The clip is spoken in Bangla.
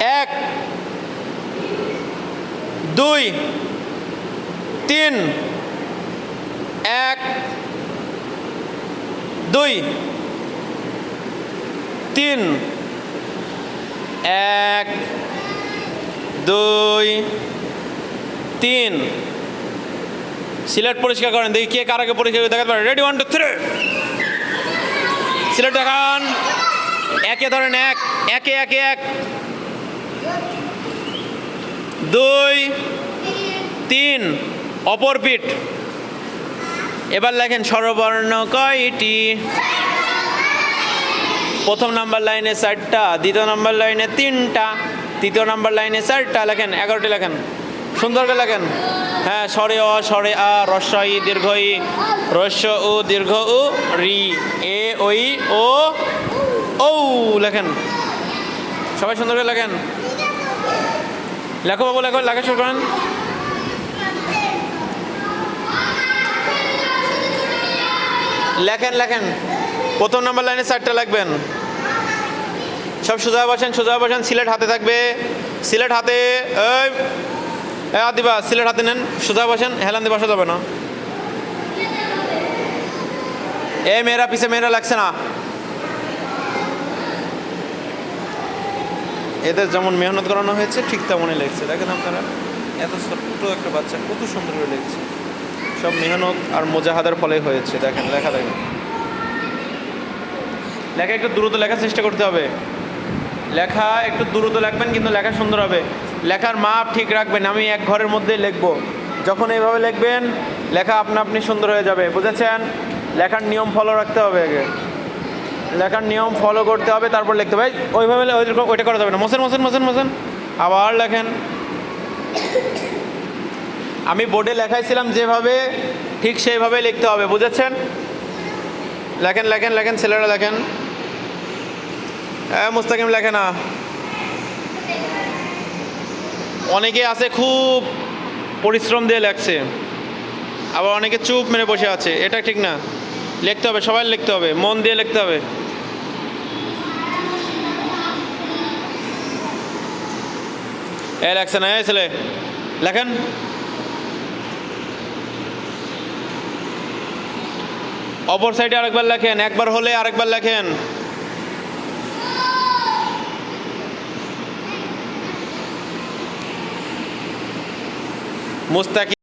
এক, দুই, তিন, এক, দুই, তিন, এক, দুই, তিন। সিলেট পরিষ্কার করেন, দেখি কে কার আগে পরিষ্কার করে দেখাতে পারে। Ready one two three Sylhet দেখান। একে ধরেন এক, একে একে, এক। দুই, তিন, অপর পিঠ। এবার লেখেন স্বরবর্ণ কয়টি? প্রথম নাম্বার লাইনে চারটা, দ্বিতীয় নাম্বার লাইনে তিনটা, তৃতীয় নাম্বার লাইনে চারটা, লেখেন এগারোটি লেখেন। সুন্দর করে লেখেন। হ্যাঁ স্বরে অ, স্বরে আ রস্য ই দীর্ঘ ই রস্য উ, দীর্ঘ উ, রি, এ ওই ও ও লেখেন। সবাই সুন্দর করে লেখেন। লেখো বাবু লেখো লেখা শুরু করেন লেখেন লেখেন। প্রথম নাম্বার লাইনে চারটা লাগবেন। সব সোজা বসেন সোজা বসেন, সিলেট হাতে থাকবে। সিলেট হাতে এ দিবা সিলেট হাতে নেন। সোজা বসেন, হেলান দিয়ে বসা যাবে না। এ, মেয়েরা, পিছে মেয়েরা লাগছে না। এদের যেমন মেহনত করানো হয়েছে, ঠিক তেমনই লেগছে। দেখেন আপনারা, এত ছোট্ট একটা বাচ্চা, কত সুন্দর করে লেগছে। সব মেহনত আর মোজাহাদার ফলে হয়েছে, দেখেন, লেখা দেখেন লেখা একটু দ্রুত লেখার চেষ্টা করতে হবে। লেখা একটু দ্রুত লিখবেন, কিন্তু লেখা সুন্দর হবে। লেখার মাপ ঠিক রাখবেন, আমি এক ঘরের মধ্যেই লিখব। যখন এইভাবে লিখবেন, লেখা আপনা আপনি সুন্দর হয়ে যাবে, বুঝেছেন? লেখার নিয়ম ফলো রাখতে হবে আগে। লেখার নিয়ম ফলো করতে হবে, তারপর লিখতে হবে। ওইভাবে ওইটা করা যাবে না। মোসেন মোসেন মোসেন মোসেন। আবার লেখেন। আমি বোর্ডে লেখাইছিলাম যেভাবে, ঠিক সেইভাবে লিখতে হবে, বুঝেছেন? লেখেন লেখেন লেখেন, ছেলেরা লেখেন। হ্যাঁ মুস্তাকিম লেখে না। অনেকে আছে খুব পরিশ্রম দিয়ে লেখছে, আবার অনেকে চুপ মেরে বসে আছে, এটা ঠিক না। লিখতে হবে, সবাই লিখতে হবে, মন দিয়ে লিখতে হবে। এ লেখছে না ছেলে, লেখেন। অপর সাইডে আরেকবার লেখেন, একবার হলে আরেকবার লেখেন। মুস্তাকি